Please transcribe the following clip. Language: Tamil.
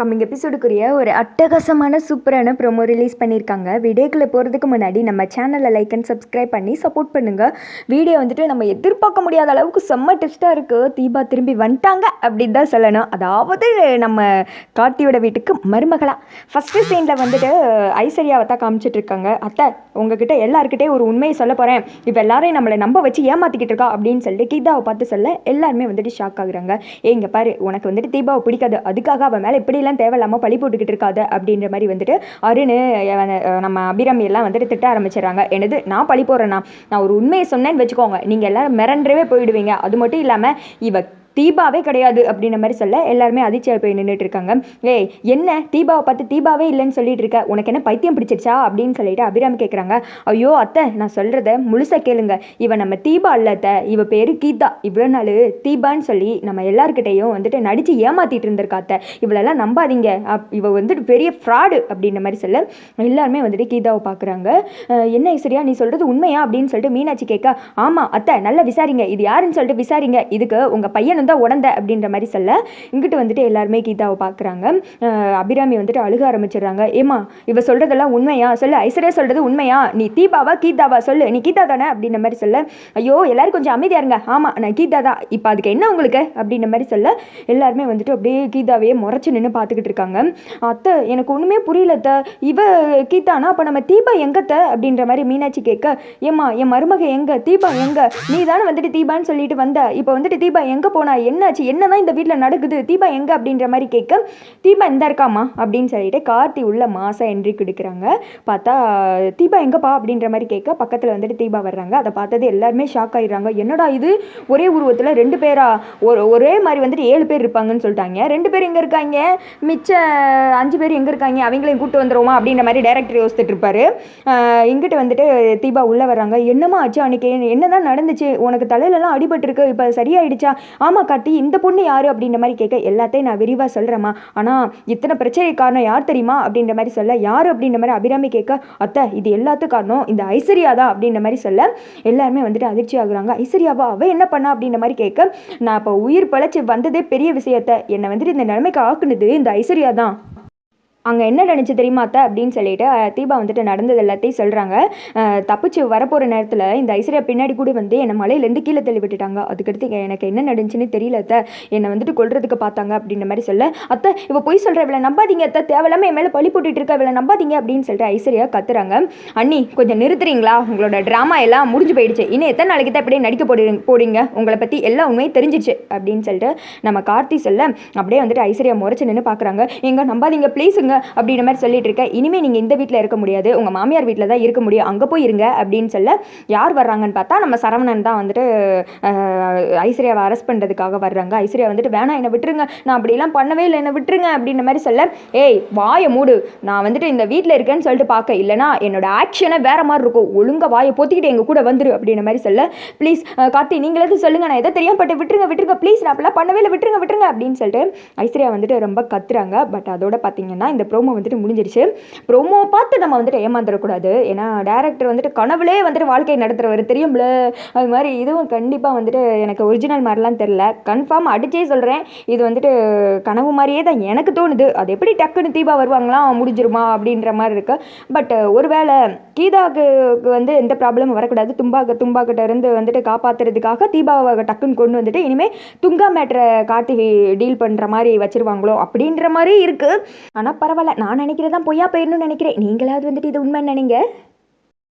கம்மிங் எபிசோடுக்குரிய ஒரு அட்டகாசமான சூப்பரான ப்ரோமோ ரிலீஸ் பண்ணியிருக்காங்க. வீடியோக்குள்ளே போகிறதுக்கு முன்னாடி நம்ம சேனலை லைக் அண்ட் சப்ஸ்கிரைப் பண்ணி சப்போர்ட் பண்ணுங்கள் வீடியோ வந்துட்டு நம்ம எதிர்பார்க்க முடியாத அளவுக்கு செம்ம டெஸ்ட்டாக இருக்குது தீபா திரும்பி வந்துட்டாங்க அப்படின்னு தான் சொல்லணும். அதாவது நம்ம கார்த்தியோட வீட்டுக்கு மருமகளா. ஃபஸ்ட்டு சீனில் வந்துட்டு ஐஸ்வர்யாவை தான் காமிச்சிட்ருக்காங்க அத்தை உங்ககிட்ட எல்லாருக்கிட்டே ஒரு உண்மையை சொல்ல போகிறேன் இப்போ எல்லாரையும் நம்மளை நம்ப வச்சு ஏமாற்றிக்கிட்டு இருக்கா அப்படின்னு சொல்லிட்டு கீதாவை பார்த்து சொல்ல எல்லாருமே வந்துட்டு ஷாக் ஆகுறாங்க. ஏங்க பாரு உனக்கு வந்துட்டு தீபாவை பிடிக்காது. அதுக்காக அவன் மேலே இப்படிலாம் தேவையில்லாமல் பழி போட்டுக்கிட்டு இருக்காத அப்படின்ற மாதிரி வந்துட்டு அருண் நம்ம அபிராமி எல்லாம் வந்துட்டு திட்ட ஆரம்பிச்சிடறாங்க. என்னது நான் பழி போடுறேன்னா நான் ஒரு உண்மையை சொன்னேன்னு வச்சுக்கோங்க. நீங்கள் எல்லாரும் மிரண்டவே போயிடுவீங்க. அது மட்டும் இல்லாமல் இவ தீபாவே கிடையாது அப்படின்ற மாதிரி சொல்ல எல்லாருமே அதிர்ச்சியாக போய் நின்றுட்டு இருக்காங்க. ஏய் என்ன? தீபாவை பார்த்து தீபாவே இல்லைன்னு சொல்லிட்டு இருக்க? உனக்கு என்ன பைத்தியம் பிடிச்சிருச்சா? அப்படின்னு சொல்லிட்டு அபிராமி கேட்குறாங்க ஐயோ அத்தை நான் சொல்கிறத முழுசாக கேளுங்க. இவ நம்ம தீபா இல்ல அத்தை. இவ பேர் கீதா. இவ்வளோ நாள் தீபான்னு சொல்லி நம்ம எல்லாருக்கிட்டையும் வந்துட்டு நடித்து ஏமாற்றிட்டு இருந்திருக்கா அத்தை. இவளெல்லாம் நம்பாதீங்க. அப் இவ வந்துட்டு பெரிய ஃப்ராடு அப்படின்ற மாதிரி சொல்ல எல்லாருமே வந்துட்டு கீதாவை பார்க்குறாங்க என்ன சரியா நீ சொல்கிறது உண்மையா? அப்படின்னு சொல்லிட்டு மீனாட்சி கேட்க ஆமாம் அத்தை நல்லா விசாரிங்க. இது யாருன்னு சொல்லிட்டு விசாரிங்க. இதுக்கு உங்கள் பையன் தான் உடந்த அப்படின்ற மாதிரி சொல்ல. இங்கிட்டு வந்துட்டு எல்லாருமே கீதாவை பார்க்குறாங்க அபிராமி வந்துட்டு அழுக ஆரம்பிச்சிடுறாங்க. ஏமா இவ சொல்கிறதெல்லாம் உண்மையா? சொல்லு ஐஸ்வர்யா சொல்கிறது உண்மையா? நீ தீபாவா கீதாவா சொல்லு? நீ கீதா தானே? அப்படின்ற மாதிரி சொல்ல. ஐயோ எல்லாரும் கொஞ்சம் அமைதியாக இருங்க. ஆமாம் நான் கீதா தான். இப்போ அதுக்கு என்ன உங்களுக்கு? அப்படின்ற மாதிரி சொல்ல. எல்லாருமே வந்துட்டு அப்படியே கீதாவையே முறைச்சி நின்று பார்த்துக்கிட்டு இருக்காங்க. அத்தை எனக்கு ஒன்றுமே புரியல அத்தை. இவ கீதானா? அப்போ நம்ம தீபா எங்கத்த? அப்படின்ற மாதிரி மீனாட்சி கேட்க. ஏம்மா என் மருமக எங்க? தீபா எங்க? நீ தானே வந்துட்டு தீபான்னு சொல்லிட்டு வந்த. இப்போ வந்துட்டு தீபா எங்கே போனா? என்னாச்சு? என்னதான் இந்த வீட்டில் நடக்குது? தீபா எங்கே அப்படின்ற மாதிரி கேட்க தீபா இந்த இருக்காமா அப்படின்னு சொல்லிட்டு கார்த்தி உள்ள மாசா என்ட்ரி கொடுக்குறாங்க. பார்த்தா தீபா எங்கப்பா? அப்படின்ற மாதிரி கேட்க பக்கத்தில் வந்துட்டு தீபா வர்றாங்க. அதை பார்த்தது எல்லாருமே ஷாக் ஆகிடுறாங்க என்னடா இது? ஒரே உருவத்தில் ரெண்டு பேரா? ஒரு ஒரே மாதிரி வந்துட்டு ஏழு பேர் இருப்பாங்கன்னு சொல்லிட்டாங்க. ரெண்டு பேர் எங்கே இருக்காங்க? மிச்ச அஞ்சு பேர் எங்கே இருக்காங்க? அவங்களையும் கூப்பிட்டு வந்துடுவோமா அப்படின்ற மாதிரி டேரக்டர் யோசித்துட்டு இருப்பாரு. இங்கிட்ட வந்துட்டு தீபா உள்ளே வர்றாங்க. என்னம்மா ஆச்சு அன்னைக்கு? என்னதான் நடந்துச்சு? உனக்கு தலையிலலாம் அடிபட்டுருக்கு. இப்போ சரியாயிடுச்சா? ஆமாம் கார்த்தி இந்த பொண்ணு யார் அப்படின்ற மாதிரி கேட்க எல்லாத்தையும் நான் விரிவாக சொல்கிறேம்மா ஆனால் இத்தனை பிரச்சனை காரணம் யார் தெரியுமா? அப்படின்ற மாதிரி சொல்ல யார் அப்படின்ற மாதிரி அபிராமி கேட்க அத்தை இது எல்லாத்துக்கும் காரணம் இந்த ஐஸ்வர்யா தான் அப்படின்ற மாதிரி சொல்ல எல்லாருமே வந்துட்டு அதிர்ச்சி ஆகுறாங்க. ஐஸ்வர்யாவா அவள் என்ன பண்ணா? அப்படின்ற மாதிரி கேட்க நான் இப்போ உயிர் பழச்சி வந்ததே பெரிய விஷயத்த என்னை வந்துட்டு இந்த நிலைமைக்கு ஆக்குனது இந்த ஐஸ்வர்யா தான். அங்கே என்ன நினச்சி தெரியுமா அத்தை? அப்படின்னு சொல்லிட்டு தீபா வந்துட்டு நடந்தது எல்லாத்தையும் சொல்கிறாங்க தப்பிச்சு வரப்போகிற நேரத்தில் இந்த ஐஸ்வர்யா பின்னாடி கூட வந்து என்னை மலையிலேருந்து கீழே தள்ளி விட்டுட்டாங்க. அதுக்கடுத்து எனக்கு என்ன நடந்துச்சுன்னு தெரியல அத்தை. என்னை வந்துட்டு கொள்றதுக்கு பார்த்தாங்க அப்படின்ற மாதிரி சொல்ல அத்தை இப்போ போய் சொல்கிற இவளை நம்பாதீங்க அத்தை. தேவையில்லாம என் மேலே பழி போட்டுட்டு இருக்க இவளை நம்பாதீங்க அப்படின்னு சொல்லிட்டு ஐஸ்வர்யா கத்துறாங்க. அண்ணி கொஞ்சம் நிறுத்துறீங்களா? உங்களோட ட்ராமா எல்லாம் முடிஞ்சு போயிடுச்சு. இன்னும் எத்தனை நாளைக்கு தான் அப்படியே நடிக்க போடுறீங்க? போடுங்க உங்களை பற்றி எல்லா உண்மையும் தெரிஞ்சிச்சு அப்படின்னு சொல்லிட்டு நம்ம கார்த்தி சொல்ல அப்படியே வந்துட்டு ஐஸ்வர்யா முறைச்சு நின்று பார்க்குறாங்க எங்கே நம்பாதீங்க ப்ளீஸுங்க அப்படின்ற மாதிரி சொல்லிட்டு இருக்க இனிமேல் நீங்கள் இந்த வீட்டில் இருக்க முடியாது. உங்கள் மாமியார் வீட்டில் தான் இருக்க முடியும். அங்கே போய் இருங்க அப்படின்னு சொல்ல யார் வர்றாங்கன்னு பார்த்தா நம்ம சரவணன் தான் வந்துட்டு ஐஸ்வர்யாவை அரெஸ்ட் பண்ணுறதுக்காக வர்றாங்க. ஐஸ்வர்யா வந்துட்டு வேணாம் என்னை விட்டுருங்க. நான் அப்படிலாம் பண்ணவே இல்லை. என்னை விட்டுருங்க. அப்படின்ற மாதிரி சொல்ல ஏய் வாயை மூடு. நான் வந்துட்டு இந்த வீட்டில் இருக்கேன்னு சொல்லிட்டு பார்க்க. இல்லைனா என்னோட ஆக்ஷனே வேற மாதிரி இருக்கும். ஒழுங்காக வாயை பொத்திக்கிட்டு எங்கள் கூட வந்துரு. அப்படின்ற மாதிரி சொல்ல ப்ளீஸ் கார்த்தி நீங்களே சொல்லுங்க. நான் எதை தெரியாம பட்டு விட்டுருங்க விட்டுருங்க. ப்ளீஸ் நான் அப்படிலாம் பண்ணவே இல்லை. விட்டுருங்க விட்டுருங்க. அப்படின்னு சொல்லிட்டு ஐஸ்வர்யா வந்துட்டு ரொம்ப கத்துறாங்க. பட் அதோட பார்த்தீங்கன்னா இந்த ப்ரோமோ வந்துட்டு முடிஞ்சிருச்சு. ப்ரோமோ பார்த்து நம்ம வந்துட்டு ஏமாந்துடக்கூடாது. ஏன்னா டேரக்டர் வந்துட்டு கனவுலே வந்துட்டு வாழ்க்கை நடத்துகிறவர் தெரியும்ல? அது மாதிரி இதுவும் கண்டிப்பாக வந்துட்டு எனக்கு ஒரிஜினல் மாதிரிலாம் தெரில கன்ஃபார்ம் அடிச்சே சொல்கிறேன் இது வந்துட்டு கனவு மாதிரியே தான் எனக்கு தோணுது. அது எப்படி டக்குன்னு தீபா வருவாங்களாம் முடிஞ்சிருமா? அப்படின்ற மாதிரி இருக்கு. பட் ஒருவேளை கீதாவுக்கு வந்து எந்த ப்ராப்ளமும் வரக்கூடாது. தும்பாக தும்பாக்கிட்ட இருந்து வந்துட்டு காப்பாற்றுறதுக்காக தீபாவை டக்குன்னு கொண்டு வந்துட்டு இனிமேல் துங்கா மேட்ரை கார்த்திகை டீல் பண்ணுற மாதிரி வச்சிருவாங்களோ? அப்படின்ற மாதிரி இருக்குது ஆனால் பரவாயில்ல. நான் நினைக்கிறதான் பொய்யா போயிடணும்னு நினைக்கிறேன். நீங்களாவது வந்துட்டு இது உண்மைன்னு நினைங்க.